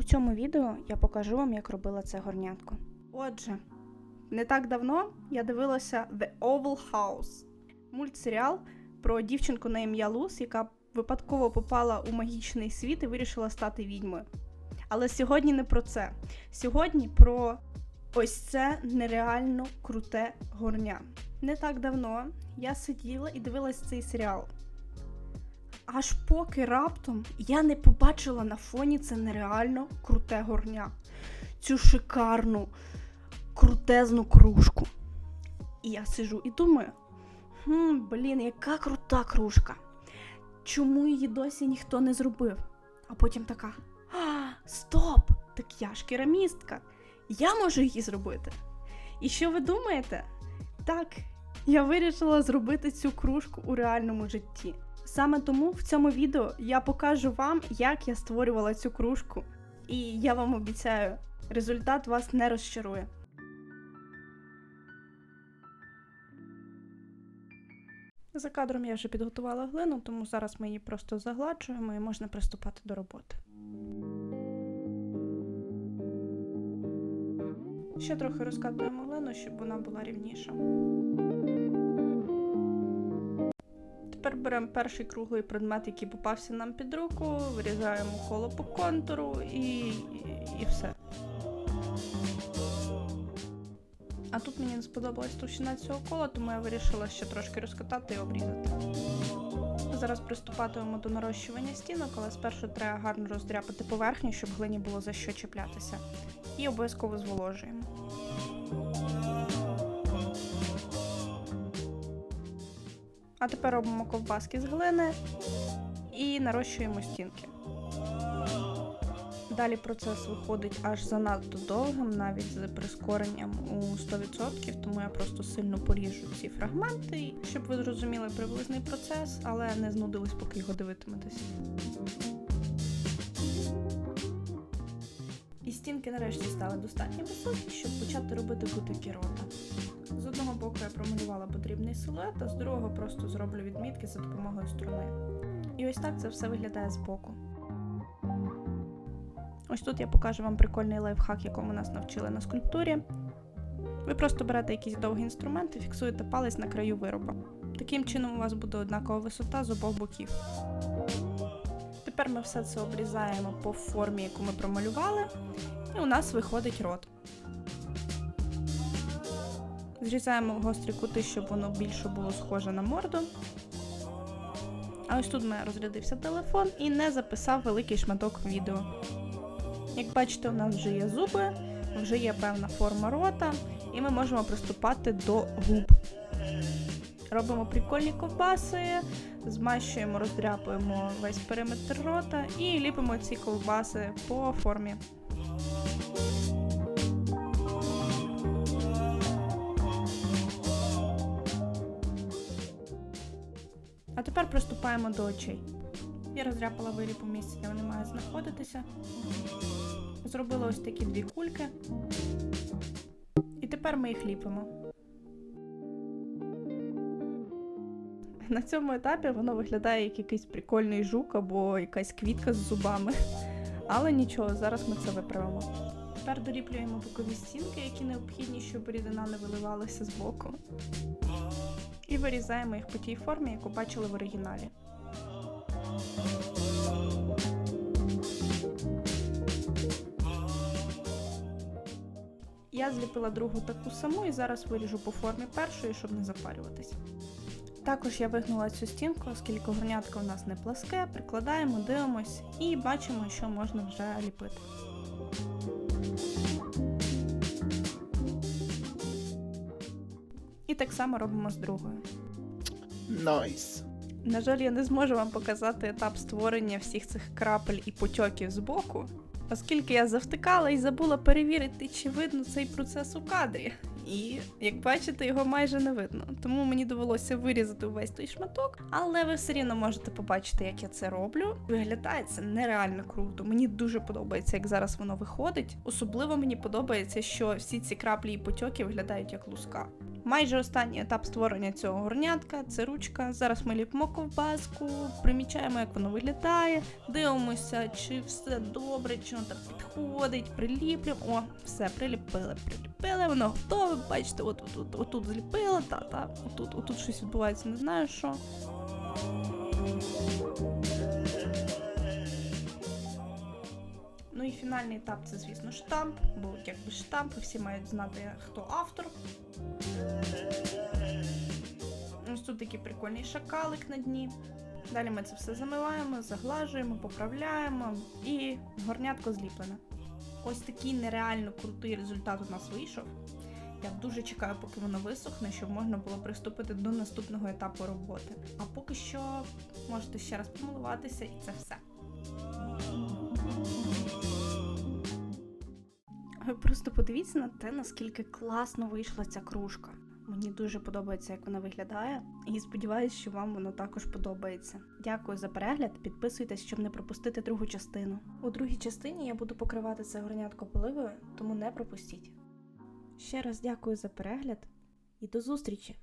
У цьому відео я покажу вам, як робила це горнятко. Отже, не так давно я дивилася The Oval House мультсеріал про дівчинку на ім'я Лус, яка випадково попала у магічний світ і вирішила стати відьмою. Але сьогодні не про це. Сьогодні про ось це нереально круте горня. Не так давно я сиділа і дивилась цей серіал. Аж поки раптом я не побачила на фоні це нереально круте горня. Цю шикарну, крутезну кружку. І я сижу і думаю: хм, блін, яка крута кружка. Чому її досі ніхто не зробив? А потім така: а, стоп! Так я ж керамістка. Я можу її зробити. І що ви думаєте? Так, я вирішила зробити цю кружку у реальному житті. Саме тому в цьому відео я покажу вам, як я створювала цю кружку. І я вам обіцяю, результат вас не розчарує. За кадром я вже підготувала глину, тому зараз ми її просто загладжуємо і можна приступати до роботи. Ще трохи розкатуємо глину, щоб вона була рівніша. Тепер беремо перший круглий предмет, який попався нам під руку, вирізаємо коло по контуру і, і, все. А тут мені не сподобалась товщина цього кола, тому я вирішила ще трошки розкатати і обрізати. Зараз приступатимемо до нарощування стінок, але спершу треба гарно роздряпати поверхню, щоб глині було за що чіплятися. І обов'язково зволожуємо. А тепер робимо ковбаски з глини і нарощуємо стінки. Далі процес виходить аж занадто довгим, навіть з прискоренням у 100%, тому я просто сильно поріжу ці фрагменти, щоб ви зрозуміли приблизний процес, але не знудились, поки його дивитиметесь. Стінки нарешті стали достатньо високі, щоб почати робити кутики рота. З одного боку я промалювала потрібний силует, а з другого просто зроблю відмітки за допомогою струни. І ось так це все виглядає збоку. Ось тут я покажу вам прикольний лайфхак, якому нас навчили на скульптурі. Ви просто берете якийсь довгий інструмент і фіксуєте палець на краю вироба. Таким чином у вас буде однакова висота з обох боків. Тепер ми все це обрізаємо по формі, яку ми промалювали, і у нас виходить рот. Зрізаємо гострі кути, щоб воно більше було схоже на морду. А ось тут в мене розрядився телефон і не записав великий шматок відео. Як бачите, у нас вже є зуби, вже є певна форма рота, і ми можемо приступати до губ. Робимо прикольні ковбаси, змащуємо, роздряпуємо весь периметр рота і ліпимо ці ковбаси по формі. А тепер приступаємо до очей. Я роздряпала виріб у місці, де вони мають знаходитися. Зробила ось такі дві кульки. І тепер ми їх ліпимо. На цьому етапі воно виглядає як якийсь прикольний жук або якась квітка з зубами. Але нічого, зараз ми це виправимо. Тепер доліплюємо бокові стінки, які необхідні, щоб рідина не виливалася з боку. І вирізаємо їх по тій формі, яку бачили в оригіналі. Я зліпила другу таку саму і зараз виріжу по формі першої, щоб не запарюватись. Також я вигнула цю стінку, оскільки горнятка у нас не пласке, прикладаємо, дивимось і бачимо, що можна вже ліпити. І так само робимо з другою. Найс. На жаль, я не зможу вам показати етап створення всіх цих крапель і потьоків з боку, оскільки я завтикала і забула перевірити, чи видно цей процес у кадрі. І як бачите, його майже не видно. Тому мені довелося вирізати увесь той шматок, але ви все рівно можете побачити, як я це роблю. Виглядає це нереально круто. Мені дуже подобається, як зараз воно виходить. Особливо мені подобається, що всі ці краплі і потьоки виглядають як луска. Майже останній етап створення цього горнятка це ручка. Зараз ми ліпимо ковбаску, примічаємо, як воно виглядає, дивимося, чи все добре, чи воно там підходить, приліплюємо. О, все, приліпили, приліпили, воно готове. Бачите, от, от, от, отут зліпили, та, та, отут, отут щось відбувається, не знаю що. Ну і фінальний етап це, звісно, штамп, бо якби штамп, всі мають знати, хто автор. Такий прикольний шакалик на дні. Далі ми це все замиваємо, заглажуємо, поправляємо і горнятко зліплене. Ось такий нереально крутий результат у нас вийшов. Я дуже чекаю, поки воно висохне, щоб можна було приступити до наступного етапу роботи. А поки що можете ще раз помилуватися, і це все. Ви просто подивіться на те, наскільки класно вийшла ця кружка. Мені дуже подобається, як вона виглядає, і сподіваюся, що вам воно також подобається. Дякую за перегляд. Підписуйтесь, щоб не пропустити другу частину. У другій частині я буду покривати це горнятко поливою, тому не пропустіть. Ще раз дякую за перегляд і до зустрічі!